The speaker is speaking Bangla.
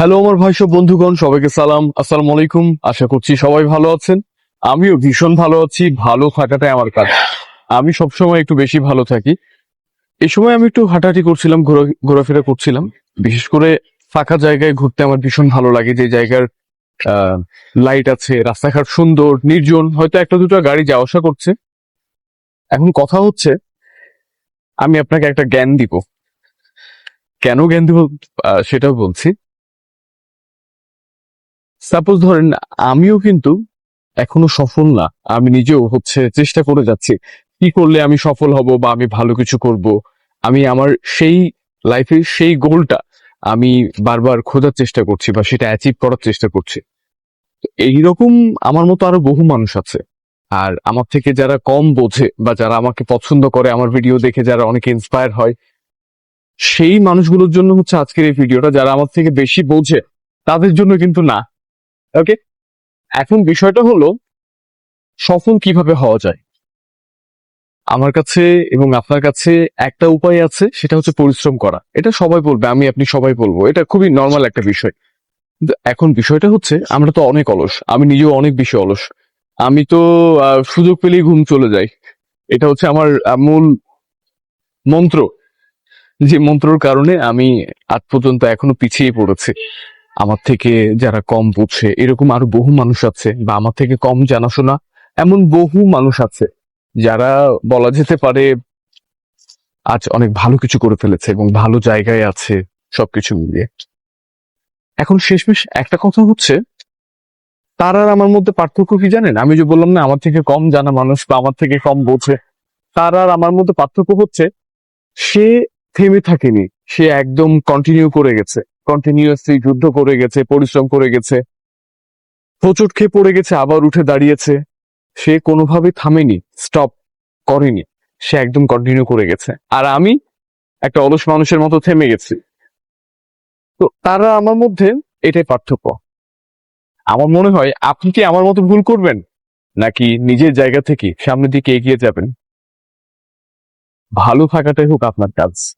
হ্যালো আমার ভাই সব বন্ধুগণ, সবাইকে সালাম, আসসালামু আলাইকুম। আশা করছি সবাই ভালো আছেন। আমিও ভীষণ ভালো আছি, ভালো থাকাটাই আমার কাজ। আমি সবসময় একটু বেশি ভালো থাকি। এ সময় আমি একটু হাঁটাহাঁটি করছিলাম, ঘোরা- ঘোরাফেরা করছিলাম। বিশেষ করে ফাঁকা জায়গায় ঘুরতে আমার ভীষণ ভালো লাগে, যে জায়গার লাইট আছে, রাস্তাঘাট সুন্দর, নির্জন, হয়তো একটা দুটো গাড়ি যাওয়া আসা করছে। এখন কথা হচ্ছে, আমি আপনাকে একটা জ্ঞান দিব। কেন জ্ঞান দিব সেটাও বলছি। সাপোজ ধরেন, আমিও কিন্তু এখনও সফল না। আমি নিজেও হচ্ছে চেষ্টা করে যাচ্ছি, কি করলে আমি সফল হব বা আমি ভালো কিছু করব। আমি আমার সেই লাইফের সেই গোলটা আমি বারবার খোঁজার চেষ্টা করছি বা সেটা অ্যাচিভ করার চেষ্টা করছি। এইরকম আমার মতো আরও বহু মানুষ আছে। আর আমার থেকে যারা কম বোঝে বা যারা আমাকে পছন্দ করে, আমার ভিডিও দেখে যারা অনেকে ইন্সপায়ার হয়, সেই মানুষগুলোর জন্য হচ্ছে আজকের এই ভিডিওটা যারা আমার থেকে বেশি বোঝে, তাদের জন্য কিন্তু না। ওকে এখন বিষয়টা হলো, সফল কীভাবে হওয়া যায়? আমার কাছে এবং আপনার কাছে একটা উপায় আছে, সেটা হচ্ছে পরিশ্রম করা। এটা সবাই বলবে, আমি, আপনি সবাই বলব। এটা খুবই নর্মাল একটা বিষয়। এখন বিষয়টা হচ্ছে, আমরা তো অনেক অলস। আমি নিজেও অনেক বেশি অলস। আমি তো সুযোগ পেলেই ঘুম চলে যাই এটা হচ্ছে আমার মূল মন্ত্র। যে মন্ত্রর কারণে আমি আজ পর্যন্ত এখনও পিছিয়ে পড়েছি। আমার থেকে যারা কম বুঝছে এরকম আরও বহু মানুষ আছে বা আমার থেকে কম জানাশোনা এমন বহু মানুষ আছে যারা বলা যেতে পারে আজ অনেক ভালো কিছু করে ফেলেছে এবং ভালো জায়গায় আছে সবকিছু মিলিয়ে। এখন শেষমেশ একটা কথা হচ্ছে, তার আর আমার মধ্যে পার্থক্য কি জানেন? আমি যে বললাম না, আমার থেকে কম জানা মানুষ বা আমার থেকে কম বোঝে, তার আর আমার মধ্যে পার্থক্য হচ্ছে সে থেমে থাকেনি, সে একদম কন্টিনিউ করে গেছে। কন্টিনিউয়াসলি যুদ্ধ করে গেছে, পরিশ্রম করে গেছে। হোঁচট খেয়ে পড়ে গেছে, আবার উঠে দাঁড়িয়েছে। সে কোনোভাবে থামেনি স্টপ করেনি। সে একদম কন্টিনিউ করে গেছে। আর আমি একটা অলস মানুষের মতো থেমে গেছি। তো তারা আমার মধ্যে এটাই পার্থক্য। আমার মনে হয়, আপনি কি আমার মতো ভুল করবেন? নাকি নিজের জায়গা থেকে সামনের দিকে এগিয়ে যাবেন? ভালো থাকাটাই হোক আপনার কাজ।